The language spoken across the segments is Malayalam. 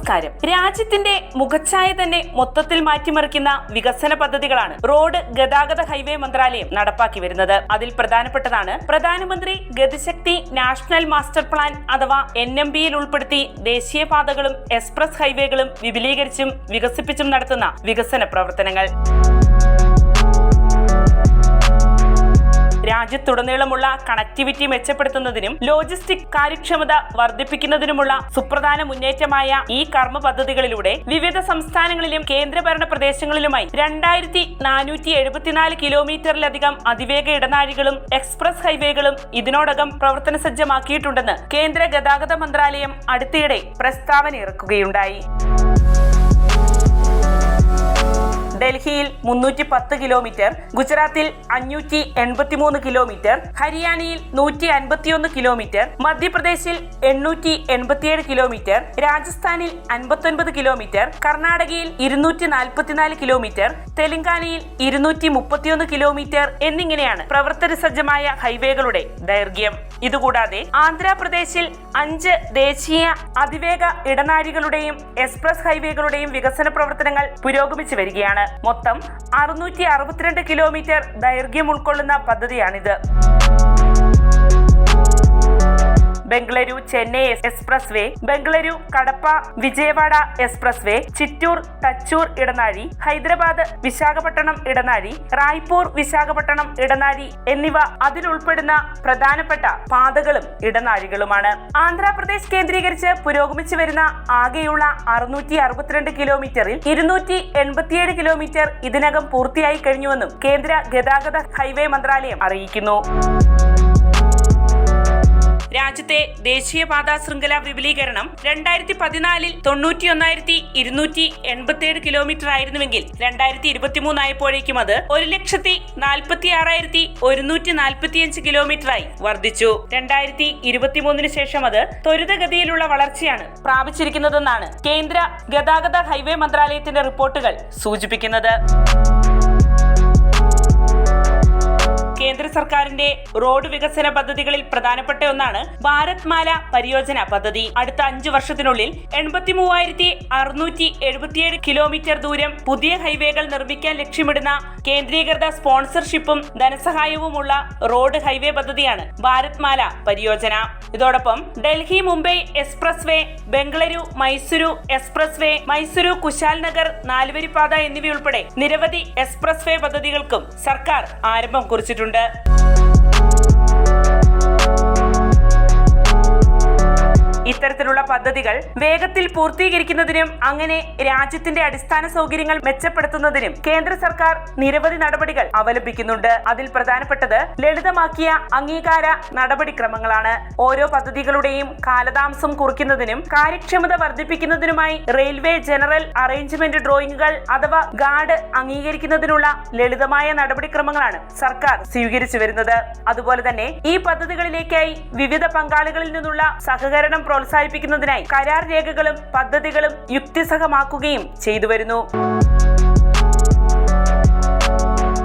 നമസ്കാരം രാജ്യത്തിന്റെ മുഖച്ഛായ തന്നെ മൊത്തത്തിൽ മാറ്റിമറിക്കുന്ന വികസന പദ്ധതികളാണ് റോഡ് ഗതാഗത ഹൈവേ മന്ത്രാലയം നടപ്പാക്കി വരുന്നത്. അതിൽ പ്രധാനപ്പെട്ടതാണ് പ്രധാനമന്ത്രി ഗതിശക്തി നാഷണൽ മാസ്റ്റർ പ്ലാൻ അഥവാ എൻ എം ബിയിൽ ഉൾപ്പെടുത്തി ദേശീയപാതകളും എക്സ്പ്രസ് ഹൈവേകളും വിപുലീകരിച്ചും വികസിപ്പിച്ചും നടത്തുന്ന വികസന പ്രവർത്തനങ്ങൾ. രാജ്യത്തുടനീളമുള്ള കണക്ടിവിറ്റി മെച്ചപ്പെടുത്തുന്നതിനും ലോജിസ്റ്റിക് കാര്യക്ഷമത വർദ്ധിപ്പിക്കുന്നതിനുമുള്ള സുപ്രധാന മുന്നേറ്റമായ ഈ കർമ്മ പദ്ധതികളിലൂടെ വിവിധ സംസ്ഥാനങ്ങളിലും കേന്ദ്രഭരണ പ്രദേശങ്ങളിലുമായി രണ്ടായിരത്തി നാനൂറ്റി എഴുപത്തിനാല് കിലോമീറ്ററിലധികം അതിവേഗ ഇടനാഴികളും എക്സ്പ്രസ് ഹൈവേകളും ഇതിനോടകം പ്രവർത്തന സജ്ജമാക്കിയിട്ടുണ്ടെന്ന് കേന്ദ്ര ഗതാഗത മന്ത്രാലയം അടുത്തിടെ പ്രസ്താവന ഇറക്കുകയുണ്ടായി ഡൽഹിയിൽ മുന്നൂറ്റി പത്ത് കിലോമീറ്റർ ഗുജറാത്തിൽ അഞ്ഞൂറ്റി എൺപത്തിമൂന്ന് കിലോമീറ്റർ ഹരിയാനയിൽ നൂറ്റി അൻപത്തിയൊന്ന് കിലോമീറ്റർ മധ്യപ്രദേശിൽ എണ്ണൂറ്റി എൺപത്തിയേഴ് കിലോമീറ്റർ രാജസ്ഥാനിൽ അൻപത്തൊൻപത് കിലോമീറ്റർ കർണാടകയിൽ ഇരുന്നൂറ്റി നാൽപ്പത്തിനാല് കിലോമീറ്റർ തെലങ്കാനയിൽ ഇരുന്നൂറ്റി മുപ്പത്തിയൊന്ന് കിലോമീറ്റർ എന്നിങ്ങനെയാണ് പ്രവർത്തന സജ്ജമായ ഹൈവേകളുടെ ദൈർഘ്യം. ഇതുകൂടാതെ ആന്ധ്രാപ്രദേശിൽ അഞ്ച് ദേശീയ അതിവേഗ ഇടനാഴികളുടെയും എക്സ്പ്രസ് ഹൈവേകളുടെയും വികസന പ്രവർത്തനങ്ങൾ പുരോഗമിച്ചു വരികയാണ്. മൊത്തം അറുന്നൂറ്റി അറുപത്തിരണ്ട് കിലോമീറ്റർ ദൈർഘ്യം ഉൾക്കൊള്ളുന്ന പദ്ധതിയാണിത്. Bengaluru Chennai expressway Bengaluru Kadapa Vijayawada expressway Chittoor Thachur ഇടനാഴി ഹൈദരാബാദ് വിശാഖപട്ടണം ഇടനാഴി റായ്പൂർ വിശാഖപട്ടണം ഇടനാഴി എന്നിവ അതിലുൾപ്പെടുന്ന പ്രധാനപ്പെട്ട പാതകളും ഇടനാഴികളുമാണ്. ആന്ധ്രാപ്രദേശ് കേന്ദ്രീകരിച്ച് പുരോഗമിച്ചു വരുന്ന ആകെയുള്ള അറുന്നൂറ്റി അറുപത്തിരണ്ട് കിലോമീറ്ററിൽ ഇരുന്നൂറ്റി എൺപത്തിയേഴ് കിലോമീറ്റർ ഇതിനകം പൂർത്തിയായി കഴിഞ്ഞുവെന്നും കേന്ദ്ര ഗതാഗത ഹൈവേ മന്ത്രാലയം അറിയിക്കുന്നു. രാജ്യത്തെ ദേശീയപാതാ ശൃംഖല വിപുലീകരണം രണ്ടായിരത്തി പതിനാലിൽ തൊണ്ണൂറ്റി ഒന്നായിരത്തി ഇരുന്നൂറ്റി എൺപത്തിയേഴ് കിലോമീറ്റർ ആയിരുന്നുവെങ്കിൽ രണ്ടായിരത്തി ഇരുപത്തിമൂന്നായപ്പോഴേക്കും അത് ഒരു ലക്ഷത്തി നാൽപ്പത്തി ആറായിരത്തി ഒരുന്നൂറ്റി നാൽപ്പത്തിയഞ്ച് കിലോമീറ്ററായി വർദ്ധിച്ചു. രണ്ടായിരത്തി ഇരുപത്തിമൂന്നിന് ശേഷം അത് ത്വരിതഗതിയിലുള്ള വളർച്ചയാണ് പ്രാപിച്ചിരിക്കുന്നതെന്നാണ് കേന്ദ്ര ഗതാഗത ഹൈവേ മന്ത്രാലയത്തിന്റെ റിപ്പോർട്ടുകൾ സൂചിപ്പിക്കുന്നത്. കേന്ദ്ര സർക്കാരിന്റെ റോഡ് വികസന പദ്ധതികളിൽ പ്രധാനപ്പെട്ട ഒന്നാണ് ഭാരത് മാല പരിയോജന പദ്ധതി. അടുത്ത അഞ്ചു വർഷത്തിനുള്ളിൽ എൺപത്തി മൂവായിരത്തി അറുന്നൂറ്റി എഴുപത്തിയേഴ് കിലോമീറ്റർ ദൂരം പുതിയ ഹൈവേകൾ നിർമ്മിക്കാൻ ലക്ഷ്യമിടുന്ന കേന്ദ്രീകൃത സ്പോൺസർഷിപ്പും ധനസഹായവുമുള്ള റോഡ് ഹൈവേ പദ്ധതിയാണ് ഭാരത് മാല പരിയോജന. ഇതോടൊപ്പം Delhi Mumbai expressway Bengaluru Mysuru expressway Mysuru Kushal Nagar നാലുവരിപ്പാത എന്നിവയുൾപ്പെടെ നിരവധി എക്സ്പ്രസ് വേ പദ്ധതികൾക്കും സർക്കാർ ആരംഭം കുറിച്ചിട്ടുണ്ട്. ഇത്തരത്തിലുള്ള പദ്ധതികൾ വേഗത്തിൽ പൂർത്തീകരിക്കുന്നതിനും അങ്ങനെ രാജ്യത്തിന്റെ അടിസ്ഥാന സൗകര്യങ്ങൾ മെച്ചപ്പെടുത്തുന്നതിനും കേന്ദ്ര സർക്കാർ നിരവധി നടപടികൾ അവലംബിക്കുന്നുണ്ട്. അതിൽ പ്രധാനപ്പെട്ടത് ലളിതമാക്കിയ അംഗീകാര നടപടിക്രമങ്ങളാണ്. ഓരോ പദ്ധതികളുടെയും കാലതാമസം കുറിക്കുന്നതിനും കാര്യക്ഷമത വർദ്ധിപ്പിക്കുന്നതിനുമായി റെയിൽവേ ജനറൽ അറേഞ്ച്മെന്റ് ഡ്രോയിങ്ങുകൾ അഥവാ ഗാർഡ് അംഗീകരിക്കുന്നതിനുള്ള ലളിതമായ നടപടിക്രമങ്ങളാണ് സർക്കാർ സ്വീകരിച്ചു വരുന്നത്. അതുപോലെ തന്നെ ഈ പദ്ധതികളിലേക്കായി വിവിധ പങ്കാളികളിൽ നിന്നുള്ള സഹകരണം പ്രോത്സാഹിപ്പിക്കുന്നതിനായി കരാർ രേഖകളും പദ്ധതികളും യുക്തിസഹമാക്കുകയും ചെയ്തു വരുന്നു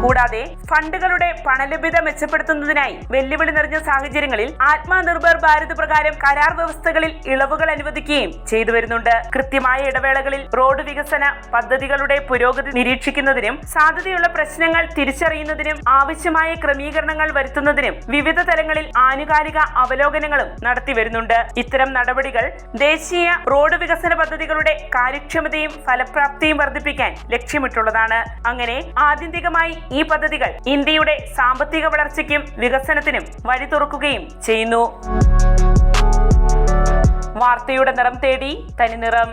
കൂടാതെ ഫണ്ടുകളുടെ പണലഭ്യത മെച്ചപ്പെടുത്തുന്നതിനായി വെല്ലുവിളി നിറഞ്ഞ സാഹചര്യങ്ങളിൽ ആത്മനിർഭർ ഭാരത് പ്രകാരം കരാർ വ്യവസ്ഥകളിൽ ഇളവുകൾ അനുവദിക്കുകയും ചെയ്തു വരുന്നുണ്ട്. കൃത്യമായ ഇടവേളകളിൽ റോഡ് വികസന പദ്ധതികളുടെ പുരോഗതി നിരീക്ഷിക്കുന്നതിനും സാധ്യതയുള്ള പ്രശ്നങ്ങൾ തിരിച്ചറിയുന്നതിനും ആവശ്യമായ ക്രമീകരണങ്ങൾ വരുത്തുന്നതിനും വിവിധ തലങ്ങളിൽ ആനുകാലിക അവലോകനങ്ങളും നടത്തി വരുന്നുണ്ട്. ഇത്തരം നടപടികൾ ദേശീയ റോഡ് വികസന പദ്ധതികളുടെ കാര്യക്ഷമതയും ഫലപ്രാപ്തിയും വർദ്ധിപ്പിക്കാൻ ലക്ഷ്യമിട്ടുള്ളതാണ്. അങ്ങനെ ആത്യന്തികമായി ഈ പദ്ധതികൾ ഇന്ത്യയുടെ സാമ്പത്തിക വളർച്ചയ്ക്കും വികസനത്തിനും വഴി തുറക്കുകയും ചെയ്യുന്നു. വാർത്തയുടെ നിറം തേടി തനി നിറം.